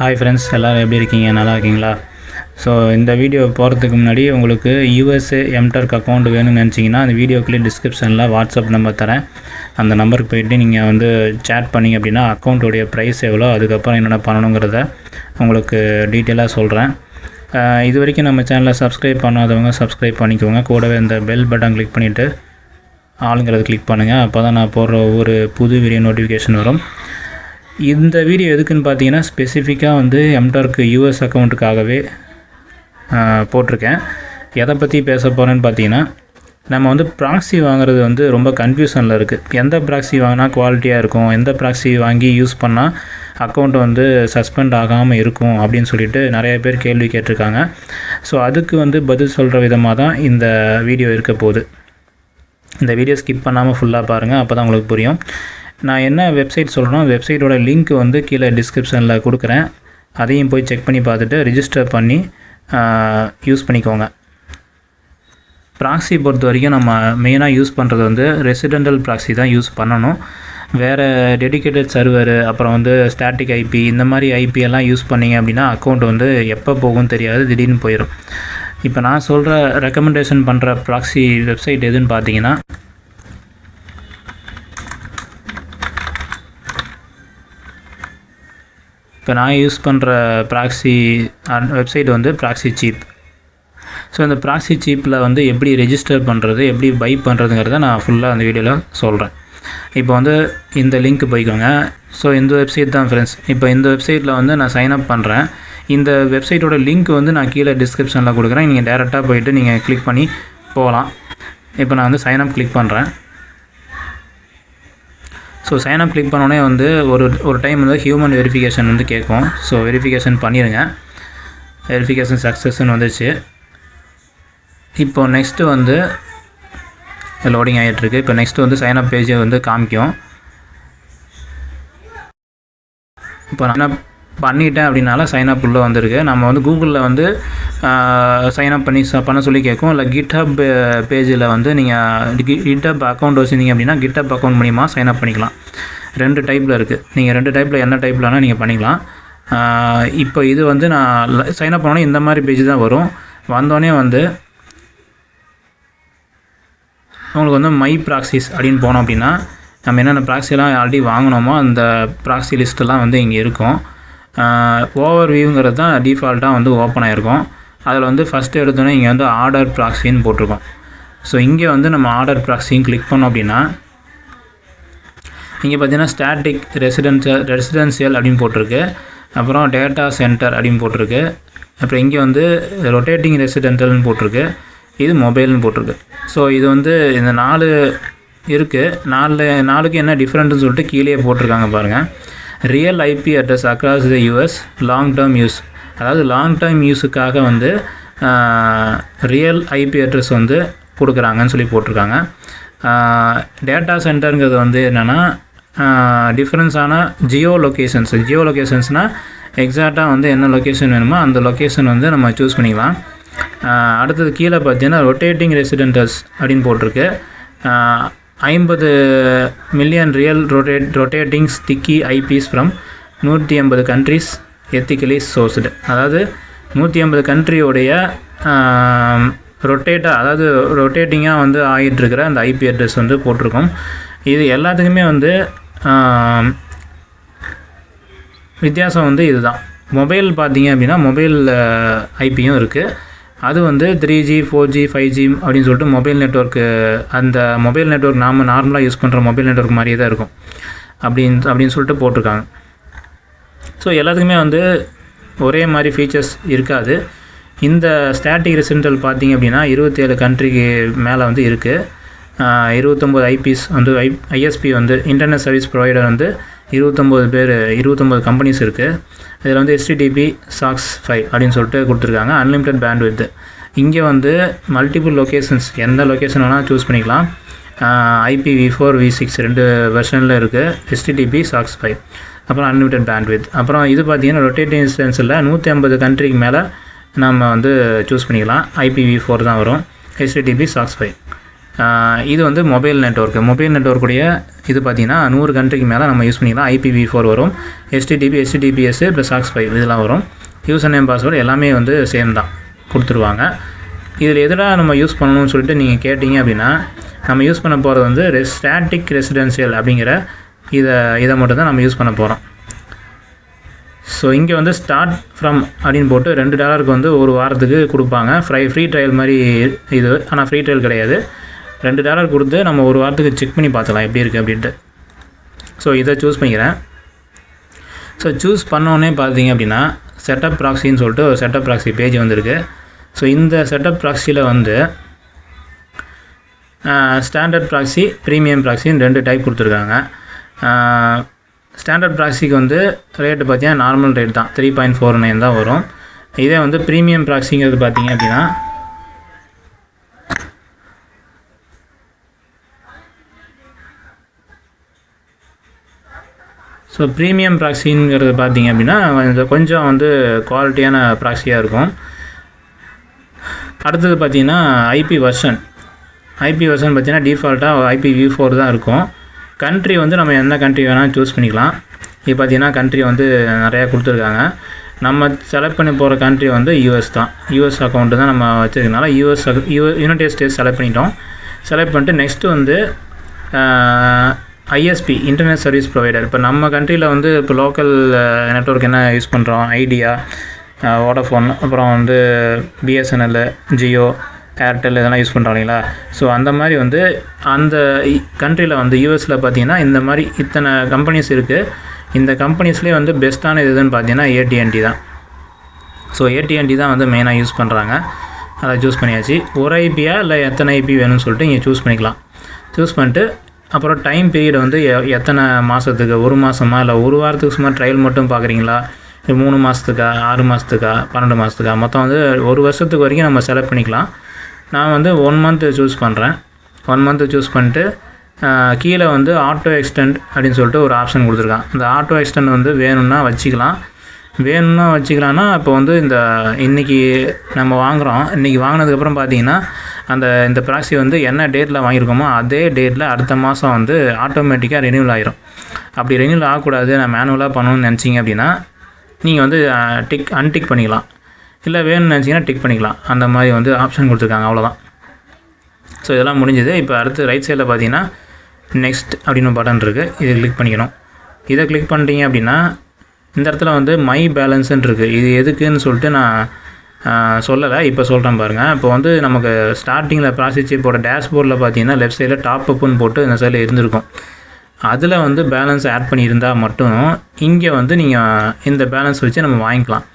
Hi friends எல்லோரும் எப்படி இருக்கீங்க? நல்லா இருக்கீங்களா? ஸோ இந்த வீடியோ போகிறதுக்கு முன்னாடி உங்களுக்கு யூஎஸ்ஏ எம்டர்க் அக்கௌண்ட் வேணும்னு நினச்சிங்கன்னா அந்த வீடியோக்குள்ளே டிஸ்கிரிப்ஷனில் வாட்ஸ்அப் நம்பர் தரேன். அந்த நம்பருக்கு போயிட்டு நீங்கள் வந்து சேட் பண்ணிங்க அப்படின்னா அக்கௌண்ட்டுடைய ப்ரைஸ் எவ்வளோ அதுக்கப்புறம் என்னென்ன பண்ணணுங்கிறத உங்களுக்கு டீட்டெயிலாக சொல்கிறேன் இது வரைக்கும் நம்ம சேனலை சப்ஸ்கிரைப் பண்ணாதவங்க சப்ஸ்கிரைப் பண்ணிக்கோங்க. கூடவே இந்த பெல் பட்டன் கிளிக் பண்ணிவிட்டு ஆளுங்கிறத கிளிக் பண்ணுங்கள் அப்போ தான் நான் போடுற ஒவ்வொரு புது வீடியோ நோட்டிஃபிகேஷன் வரும். இந்த வீடியோ எதுக்குன்னு பார்த்தீங்கன்னா ஸ்பெசிஃபிக்காக வந்து எம்டார்க்கு யூஎஸ் அக்கௌண்ட்டுக்காகவே போட்டிருக்கேன். எதை பற்றி பேச போகிறேன்னு பார்த்தீங்கன்னா நம்ம வந்து ப்ராக்ஸி வாங்குறது வந்து ரொம்ப கன்ஃபியூஷனில் இருக்குது எந்த ப்ராக்ஸி வாங்கினா குவாலிட்டியாக இருக்கும்? எந்த ப்ராக்ஸி வாங்கி யூஸ் பண்ணால் அக்கௌண்ட் வந்து சஸ்பெண்ட் ஆகாமல் இருக்கும் அப்படின்னு சொல்லிட்டு நிறைய பேர் கேள்வி கேட்டிருக்காங்க. ஸோ அதுக்கு வந்து பதில் சொல்கிற விதமாக தான் இந்த வீடியோ இருக்க போகுது. இந்த வீடியோ ஸ்கிப் பண்ணாமல் ஃபுல்லாக பாருங்கள் அப்போ தான் உங்களுக்கு புரியும். நான் என்ன வெப்சைட் சொல்கிறேன் வெப்சைட்டோட லிங்க் வந்து கீழே டிஸ்கிரிப்ஷனில் கொடுக்குறேன். அதையும் போய் செக் பண்ணி பார்த்துட்டு ரிஜிஸ்டர் பண்ணி யூஸ் பண்ணிக்கோங்க. ப்ராக்ஸி பொறுத்த வரைக்கும் நம்ம மெயினாக யூஸ் பண்ணுறது வந்து ரெசிடென்டல் ப்ராக்ஸி தான் யூஸ் பண்ணணும். வேறு டெடிகேட்டட் சர்வர் அப்புறம் வந்து ஸ்டாட்டிக் ஐபி இந்த மாதிரி ஐபி எல்லாம் யூஸ் பண்ணீங்க அப்படின்னா அக்கௌண்ட் வந்து எப்போ போகும் தெரியாது திடீர்னு போயிடும் இப்போ நான் சொல்கிற ரெக்கமெண்டேஷன் பண்ணுற ப்ராக்ஸி வெப்சைட் எதுன்னு பார்த்தீங்கன்னா இப்போ நான் யூஸ் பண்ணுற ப்ராக்ஸி வெப்சைட் வந்து ப்ராக்ஸி சீப். ஸோ இந்த ப்ராக்ஸி சீப்பில் வந்து எப்படி ரெஜிஸ்டர் பண்ணுறது எப்படி பை பண்ணுறதுங்கிறத நான் ஃபுல்லாக அந்த வீடியோவில் சொல்கிறேன் இப்போ வந்து இந்த லிங்க் போய்க்கோங்க. ஸோ இந்த வெப்சைட் தான் ஃப்ரெண்ட்ஸ் இப்போ இந்த வெப்சைட்டில் வந்து நான் சைன் அப் பண்ணுறேன். இந்த வெப்சைட்டோட லிங்க் வந்து நான் கீழே டிஸ்கிரிப்ஷனில் கொடுக்குறேன். நீங்கள் டேரெக்டாக போயிட்டு நீங்கள் கிளிக் பண்ணி போகலாம். இப்போ நான் வந்து சைன் அப் கிளிக் பண்ணுறேன் ஸோ சைன் அப் கிளிக் பண்ணோடனே வந்து ஒரு ஒரு டைம் வந்து ஹியூமன் வெரிஃபிகேஷன் வந்து கேட்கும். ஸோ வெரிஃபிகேஷன் பண்ணிடுங்க வெரிஃபிகேஷன் சக்ஸஸ்ன்னு வந்துச்சு. இப்போ நெக்ஸ்ட்டு வந்து லோடிங் ஆகிட்டுருக்கு இப்போ நெக்ஸ்ட்டு வந்து சைன் அப் வந்து காமிக்கும். இப்போ நான் பண்ணிட்டேன் அப்படின்னால சைன் அப் உள்ளே வந்திருக்கு. நம்ம வந்து கூகுளில் வந்து சைன் அப் பண்ணி ச- பண்ண சொல்லி கேட்கும். இல்லை கிட்ஹப் பேஜில் வந்து நீங்கள் கிட்ஹப் அக்கௌண்ட் வச்சுருந்தீங்க அப்படின்னா கிட்ஹப் அக்கௌண்ட் மூலிமா சைன் அப் பண்ணிக்கலாம். ரெண்டு டைப்பில் இருக்குது நீங்கள் ரெண்டு டைப்பில் என்ன டைப்லனா நீங்கள் பண்ணிக்கலாம். இப்போ இது வந்து நான் சைன் அப் பண்ணோன்னே இந்த மாதிரி பேஜ் தான் வரும். வந்தோடனே வந்து உங்களுக்கு வந்து மை ப்ராக்சிஸ் அப்படின்னு போனோம் அப்படின்னா நம்ம என்னென்ன ப்ராக்ஸிலாம் ஆல்ரெடி வாங்கினோமோ அந்த ப்ராக்ஸி லிஸ்ட்டெல்லாம் வந்து இங்கே இருக்கும். ஓவர் வியூங்கிறது தான் டிஃபால்ட்டாக வந்து ஓப்பன் ஆகிருக்கும் அதில் வந்து ஃபஸ்ட்டு எடுத்தோன்னே இங்கே வந்து ஆர்டர் ப்ராக்ஸின்னு போட்டிருக்கோம். ஸோ இங்கே வந்து நம்ம ஆர்டர் ப்ராக்ஸியும் கிளிக் பண்ணோம் அப்படின்னா இங்கே பார்த்தீங்கன்னா ஸ்டாட்டிக் ரெசிடென்ஷியல் ரெசிடென்சியல் அப்படின்னு போட்டிருக்கு. அப்புறம் டேட்டா சென்டர் அப்படின்னு போட்டிருக்கு. அப்புறம் இங்கே வந்து ரொட்டேட்டிங் ரெசிடென்டல்னு போட்டிருக்கு. இது மொபைல்னு போட்டிருக்கு. ஸோ இது வந்து இந்த நாலு இருக்குது நாலு நாலுக்கு என்ன டிஃப்ரெண்ட்டுன்னு சொல்லிட்டு கீழே போட்டிருக்காங்க பாருங்கள் real IP address across the US long term use அதாவது லாங் டேர்ம் யூஸுக்காக வந்து ரியல் ஐபி அட்ரஸ் வந்து கொடுக்குறாங்கன்னு சொல்லி போட்டிருக்காங்க. டேட்டா சென்டருங்கிறது வந்து என்னென்னா டிஃப்ரென்ஸான ஜியோ லொக்கேஷன்ஸ் ஜியோ லொக்கேஷன்ஸ்னால் எக்ஸாக்டாக வந்து என்ன லொக்கேஷன் வேணுமோ அந்த லொக்கேஷன் வந்து நம்ம சூஸ் பண்ணிக்கலாம். அடுத்தது கீழே பார்த்தீங்கன்னா ரொட்டேட்டிங் ரெசிடென்டல்ஸ் அப்படின்னு போட்டிருக்கு. ஐம்பது million real rotate rotating sticky IPs from நூற்றி ஐம்பது கண்ட்ரிஸ் எத்திக்கலி சோர்ஸ்டு அதாவது நூற்றி ஐம்பது கண்ட்ரியோடைய ரொட்டேட்டாக அதாவது ரொட்டேட்டிங்காக வந்து ஆகிட்டுருக்கிற அந்த ஐபி அட்ரஸ் வந்து போட்டிருக்கோம். இது எல்லாத்துக்குமே வந்து வித்தியாசம் வந்து இதுதான். மொபைல் பார்த்தீங்க அப்படின்னா மொபைல் ஐபியும் இருக்குது அது வந்து three G four G five G அப்படின்னு சொல்லிட்டு மொபைல் நெட்ஒர்க்கு அந்த மொபைல் நெட்ஒர்க் நாம் நார்மலாக யூஸ் பண்ணுற மொபைல் நெட்ஒர்க் மாதிரியே தான் இருக்கும். அப்படின்னு அப்படின்னு சொல்லிட்டு போட்டிருக்காங்க. ஸோ எல்லாத்துக்குமே வந்து ஒரே மாதிரி ஃபீச்சர்ஸ் இருக்காது. இந்த ஸ்டாட்டிக் ரெசிடென்டல் பார்த்தீங்க அப்படின்னா இருபத்தேழு கண்ட்ரிக்கு மேலே வந்து இருக்குது இருபத்தொம்போது ஐபிஸ் வந்து ஐ ஐஎஸ்பி வந்து இன்டர்நெட் சர்வீஸ் ப்ரொவைடர் வந்து இருபத்தொம்போது பேர் இருபத்தொம்போது கம்பெனிஸ் இருக்குது இதில் வந்து எஸ்டிடிபி சாக்ஸ் ஃபைவ் அப்படின்னு சொல்லிட்டு கொடுத்துருக்காங்க. அன்லிமிட்டட் பேண்ட் வித்து இங்கே வந்து மல்டிபிள் லொக்கேஷன்ஸ் எந்த லொக்கேஷன் வேணால் சூஸ் பண்ணிக்கலாம். IP v four v six ரெண்டு வெர்ஷனில் இருக்குது ஹெச்டிடிபி சாக்ஸ் ஃபைவ் அப்புறம் அன்லிமிட்டட் பேண்ட் வித் அப்புறம் இது பார்த்தீங்கன்னா ரொட்டேட்டிங் இன்ஸ்டன்ஸில் நூற்றி ஐம்பது கண்ட்ரிக்கு மேலே நம்ம வந்து சூஸ் பண்ணிக்கலாம். ஐபிவி ஃபோர் தான் வரும். ஹெச்டிடிபி சாக்ஸ் ஃபைவ் இது வந்து மொபைல் நெட்ஒர்க்கு மொபைல் நெட்ஒர்க்குடைய இது பார்த்தீங்கன்னா நூறு கண்ட்ரிக்கு மேலே நம்ம யூஸ் பண்ணிக்கலாம். ஐபிவி ஃபோர் வரும் HTTP HTTPS plus socks five இதெல்லாம் வரும். யூசர் நேம் பாஸ்வேர்டு எல்லாமே வந்து சேம் தான். கொடுத்துருவாங்க. இதில் எதிராக நம்ம யூஸ் பண்ணணும்னு சொல்லிட்டு நீங்கள் கேட்டிங்க அப்படின்னா நம்ம யூஸ் பண்ண போகிறது வந்து ஸ்டாட்டிக் ரெசிடென்ஷியல் அப்படிங்கிற இதை இதை மட்டும் தான் நம்ம யூஸ் பண்ண போகிறோம் ஸோ இங்கே வந்து ஸ்டார்ட் ஃப்ரம் அப்படின்னு போட்டு ரெண்டு டாலருக்கு வந்து ஒரு வாரத்துக்கு கொடுப்பாங்க. ஃப்ரை ஃப்ரீ ட்ரையல் மாதிரி இது ஆனால் ஃப்ரீ ட்ரையல் கிடையாது. ரெண்டு டாலர் கொடுத்து நம்ம ஒரு வாரத்துக்கு செக் பண்ணி பார்த்துக்கலாம் எப்படி இருக்குது அப்படின்ட்டு. ஸோ இதை சூஸ் பண்ணிக்கிறேன். ஸோ சூஸ் பண்ணோடனே பார்த்தீங்க அப்படின்னா செட்டப் ப்ராக்ஸின்னு சொல்லிட்டு ஒரு செட்டப் ப்ராக்ஸி பேஜ் வந்திருக்கு. ஸோ இந்த செட்டப் ப்ராக்ஸியில் வந்து ஸ்டாண்டர்ட் ப்ராக்ஸி ப்ரீமியம் ப்ராக்ஸின்னு ரெண்டு டைப் கொடுத்துருக்காங்க. ஸ்டாண்டர்ட் ப்ராக்ஸிக்கு வந்து ரேட்டு பார்த்தீங்கன்னா நார்மல் ரேட் தான். த்ரீ பாயிண்ட் ஃபோர் நைன் தான் வரும். இதே வந்து ப்ரீமியம் ப்ராக்ஸிங்கிறது பார்த்திங்க அப்படின்னா ஸோ ப்ரீமியம் ப்ராக்சிங்கிறது பார்த்தீங்க அப்படின்னா கொஞ்சம் கொஞ்சம் வந்து குவாலிட்டியான ப்ராக்ஸியாக இருக்கும். அடுத்தது பார்த்தீங்கன்னா ஐபி வெர்ஷன் ஐபி வெர்ஷன் பார்த்தீங்கன்னா டிஃபால்ட்டாக ஐபி வி ஃபோர் தான் இருக்கும். கண்ட்ரி வந்து நம்ம எந்த கண்ட்ரி வேணாலும் சூஸ் பண்ணிக்கலாம். இது பார்த்தீங்கன்னா கண்ட்ரி வந்து நிறையா கொடுத்துருக்காங்க. நம்ம செலக்ட் பண்ணி போகிற கண்ட்ரி வந்து யூஎஸ் தான். யூஎஸ் அக்கௌண்ட்டு தான் நம்ம வச்சுருக்கனால US U United States select பண்ணிட்டோம். செலக்ட் பண்ணிட்டு நெக்ஸ்ட்டு வந்து ஐஎஸ்பி இன்டர்நெட் சர்வீஸ் ப்ரொவைடர் இப்போ நம்ம கண்ட்ரியில் வந்து இப்போ லோக்கல் நெட்ஒர்க் என்ன யூஸ் பண்ணுறோம் ஐடியா வோடஃபோன் அப்புறம் வந்து பிஎஸ்என்எல் ஜியோ ஏர்டெல் இதெல்லாம் யூஸ் பண்ணுறாங்களா ஸோ அந்த மாதிரி வந்து அந்த கண்ட்ரியில் வந்து யூஎஸில் பார்த்தீங்கன்னா இந்த மாதிரி இத்தனை கம்பெனிஸ் இருக்குது இந்த கம்பெனிஸ்லேயே வந்து பெஸ்ட்டான இதுன்னு பார்த்தீங்கன்னா ஏடிஎன்டி தான். ஸோ ஏடிஎன்டி தான் வந்து மெயினாக யூஸ் பண்ணுறாங்க அதை சூஸ் பண்ணியாச்சு. ஒரு ஐபியா இல்லை எத்தனை ஐபி வேணும்னு சொல்லிட்டு இங்கே சூஸ் பண்ணிக்கலாம். சூஸ் பண்ணிட்டு அப்புறம் டைம் பீரியட் வந்து எ- எத்தனை மாதத்துக்கு ஒரு மாதமா இல்லை ஒரு வாரத்துக்கு சும்மா ட்ரையல் மட்டும் பார்க்குறீங்களா மூணு மாதத்துக்கா ஆறு மாதத்துக்கா பன்னெண்டு மாதத்துக்கா மொத்தம் வந்து ஒரு வருஷத்துக்கு வரைக்கும் நம்ம செலக்ட் பண்ணிக்கலாம். நான் வந்து ஒன் மந்த்து சூஸ் பண்ணுறேன் ஒன் மந்த்து சூஸ் பண்ணிட்டு கீழே வந்து ஆட்டோ எக்ஸ்டெண்ட் அப்படின்னு சொல்லிட்டு ஒரு ஆப்ஷன் கொடுத்துருக்கான். இந்த ஆட்டோ எக்ஸ்டெண்ட் வந்து வேணும்னா வச்சுக்கலாம். வேணும்னா வச்சுக்கலாம்னா இப்போ வந்து இந்த இன்றைக்கி நம்ம வாங்குகிறோம் இன்றைக்கி வாங்கினதுக்கப்புறம் பார்த்தீங்கன்னா அந்த இந்த ப்ராக்ஸி வந்து என்ன டேட்டில் வாங்கியிருக்கோமோ அதே டேட்டில் அடுத்த மாதம் வந்து ஆட்டோமேட்டிக்காக ரெனியூவல் ஆகிரும் அப்படி ரெனியூவல் ஆகக்கூடாது நான் மேனுவலாக பண்ணணும்னு நினச்சிங்க அப்படின்னா நீங்கள் வந்து டிக் அன்டிக் பண்ணிக்கலாம். இல்லை வேணும்னு நினச்சிங்கன்னா டிக் பண்ணிக்கலாம். அந்த மாதிரி வந்து ஆப்ஷன் கொடுத்துருக்காங்க அவ்வளோதான் ஸோ இதெல்லாம் முடிஞ்சது. இப்போ அடுத்து ரைட் சைடில் பார்த்தீங்கன்னா நெக்ஸ்ட் அப்படின்னு பட்டன் இருக்குது இதை கிளிக் பண்ணிக்கணும். இதை கிளிக் பண்ணிட்டீங்க அப்படின்னா இந்த இடத்துல வந்து மை பேலன்ஸ்ன்னு இருக்குது இது எதுக்குன்னு சொல்லிட்டு நான் சொல்லலை இப்போ சொல்கிறேன் பாருங்கள் இப்போ வந்து நமக்கு ஸ்டார்டிங்கில் ப்ராசஸ் இப்போட டேஷ்போர்டில் பார்த்தீங்கன்னா லெஃப்ட் சைடில் டாப் அப்புன்னு போட்டு இந்த சைடில் இருந்திருக்கும். அதில் வந்து பேலன்ஸ் ஆட் பண்ணியிருந்தால் மட்டும் இங்கே வந்து நீங்கள் இந்த பேலன்ஸ் வச்சு நம்ம வாங்கிக்கலாம்.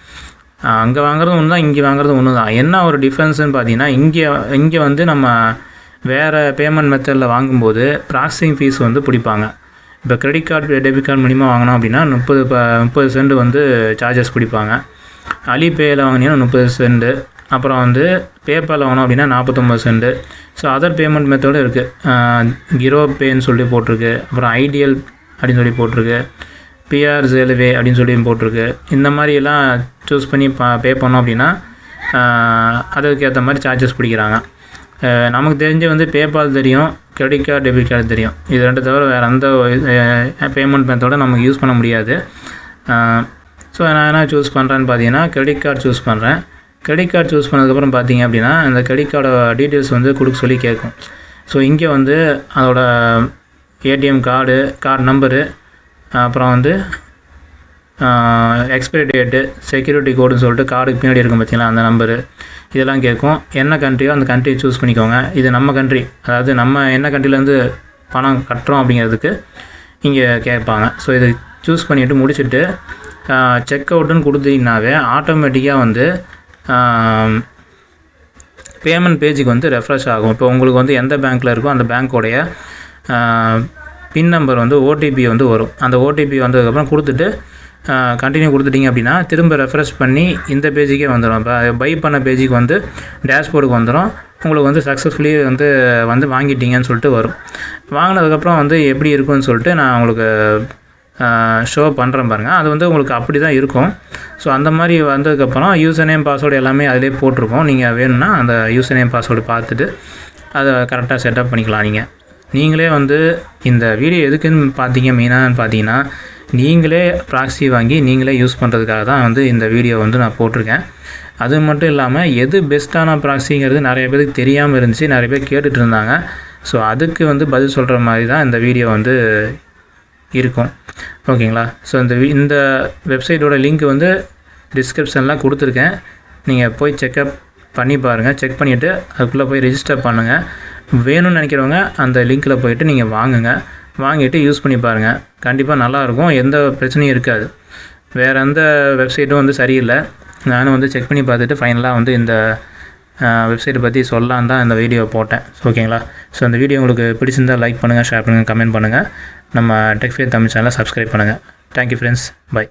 அங்கே வாங்குறது ஒன்று தான் இங்கே வாங்குறது ஒன்று தான் என்ன ஒரு டிஃப்ரென்ஸ்னு பார்த்தீங்கன்னா இங்கே இங்கே வந்து நம்ம வேறு பேமெண்ட் மெத்தடில் வாங்கும்போது ப்ராசஸிங் ஃபீஸ் வந்து பிடிப்பாங்க. இப்போ கிரெடிட் கார்டு டெபிட் கார்டு மூலிமா வாங்கினோம் அப்படின்னா முப்பது ப முப்பது சென்ட் வந்து சார்ஜஸ் பிடிப்பாங்க. அலிபேயில் வாங்கினீங்கன்னா முப்பது சென்ட் அப்புறம் வந்து பேபால் வாங்கினோம் அப்படின்னா நாற்பத்தொம்பது சென்ட் ஸோ அதர் பேமெண்ட் மெத்தடும் இருக்குது கிரோ பேன்னு சொல்லி போட்டிருக்கு. அப்புறம் ஐடியல் அப்படின்னு சொல்லி போட்டிருக்கு. பிஆர் ஜேலுவே அப்படின்னு சொல்லி போட்டிருக்கு. இந்த மாதிரி எல்லாம் சூஸ் பண்ணி பா பே பண்ணோம் அப்படின்னா அதுக்கேற்ற அதுக்கு ஏற்ற மாதிரி சார்ஜஸ் பிடிக்கிறாங்க. நமக்கு தெரிஞ்சு வந்து பேபால் தெரியும் கிரெடிட் கார்டு டெபிட் கார்டு தெரியும். இது ரெண்டு தவிர வேறு எந்த பேமெண்ட் மெத்தோட நமக்கு யூஸ் பண்ண முடியாது. ஸோ நான் என்ன சூஸ் பண்ணுறேன்னு பார்த்தீங்கன்னா கிரெடிட் கார்டு சூஸ் பண்ணுறேன் கிரெடிட் கார்டு சூஸ் பண்ணதுக்கப்புறம் பார்த்தீங்க அப்படின்னா அந்த கிரெடிட் கார்டோட டீட்டெயில்ஸ் வந்து கொடுக்க சொல்லி கேட்கும் ஸோ இங்கே வந்து அதோட ஏடிஎம் கார்டு கார்டு நம்பரு அப்புறம் வந்து எக்ஸ்பைரி டேட்டு செக்யூரிட்டி கோடுன்னு சொல்லிட்டு கார்டுக்கு பின்னாடி இருக்கும் பார்த்தீங்களா அந்த நம்பரு இதெல்லாம் கேட்கும் என்ன கண்ட்ரியோ அந்த கண்ட்ரியை சூஸ் பண்ணிக்கோங்க. இது நம்ம கண்ட்ரி அதாவது நம்ம என்ன கண்ட்ரிலேருந்து பணம் கட்டுறோம் அப்படிங்கிறதுக்கு இங்கே கேட்பாங்க ஸோ இதை சூஸ் பண்ணிவிட்டு முடிச்சுட்டு செக் அவுட்டுன்னு கொடுத்தீங்கனாவே ஆட்டோமேட்டிக்காக வந்து பேமெண்ட் பேஜுக்கு வந்து ரெஃப்ரெஷ் ஆகும். இப்போ உங்களுக்கு வந்து எந்த பேங்க்கில் இருக்கோ அந்த பேங்க்கோடைய பின் நம்பர் வந்து ஓடிபி வந்து வரும். அந்த ஓடிபி வந்ததுக்கப்புறம் கொடுத்துட்டு கண்டினியூ கொடுத்துட்டீங்க அப்படின்னா திரும்ப ரெஃப்ரெஷ் பண்ணி இந்த பேஜுக்கே வந்துடும் இப்போ பை பண்ண பேஜுக்கு வந்து டேஷ்போர்டுக்கு வந்துடும் உங்களுக்கு வந்து சக்ஸஸ்ஃபுல்லி வந்து வந்து வாங்கிட்டீங்கன்னு சொல்லிட்டு வரும். வாங்கினதுக்கப்புறம் வந்து எப்படி இருக்கும்னு சொல்லிட்டு நான் உங்களுக்கு ஷோ பண்ணுறேன் பாருங்கள் அது வந்து உங்களுக்கு அப்படி தான் இருக்கும். ஸோ அந்த மாதிரி வந்ததுக்கப்புறம் யூசர் நேம் பாஸ்வேர்டு எல்லாமே அதிலே போட்டிருக்கோம். நீங்கள் வேணும்னா அந்த யூசர் நேம் பாஸ்வேர்டு பார்த்துட்டு அதை கரெக்டாக செட்டப் பண்ணிக்கலாம் நீங்கள் நீங்களே வந்து இந்த வீடியோ எதுக்குன்னு பார்த்தீங்க மெயினாக பார்த்தீங்கன்னா நீங்களே ப்ராக்ஸி வாங்கி நீங்களே யூஸ் பண்ணுறதுக்காக தான் வந்து இந்த வீடியோ வந்து நான் போட்டிருக்கேன். அது மட்டும் இல்லாமல் எது பெஸ்ட்டான ப்ராக்ஸிங்கிறது நிறைய பேருக்கு தெரியாமல் இருந்துச்சு நிறைய பேர் கேட்டுட்டு இருந்தாங்க. ஸோ அதுக்கு வந்து பதில் சொல்கிற மாதிரி தான் இந்த வீடியோ வந்து இருக்கும். ஓகேங்களா ஸோ இந்த வி- இந்த வெப்சைட்டோட லிங்க் வந்து டிஸ்கிரிப்ஷனில் கொடுத்துருக்கேன். நீங்கள் போய் செக்அப் பண்ணி பாருங்கள் செக் பண்ணிவிட்டு அதுக்குள்ளே போய் ரெஜிஸ்டர் பண்ணுங்கள் வேணும்னு நினைக்கிறவங்க அந்த லிங்க்கில் போயிட்டு நீங்கள் வாங்குங்க. வாங்கிட்டு யூஸ் பண்ணி பாருங்கள் கண்டிப்பாக நல்லாயிருக்கும். எந்த பிரச்சனையும் இருக்காது. வேறு எந்த வெப்சைட்டும் வந்து சரியில்லை. நானும் வந்து செக் பண்ணி பார்த்துட்டு ஃபைனலாக வந்து இந்த வெப்சைட்டை பற்றி சொல்லலான் தான் இந்த வீடியோ போட்டேன். ஓகேங்களா ஸோ இந்த வீடியோ உங்களுக்கு பிடிச்சிருந்தால் லைக் பண்ணுங்கள் ஷேர் பண்ணுங்கள் கமெண்ட் பண்ணுங்கள் நம்ம டெக்ஃபே தமிழ் சேனலை சப்ஸ்கிரைப் பண்ணுங்கள் தேங்க்யூ ஃப்ரெண்ட்ஸ் பை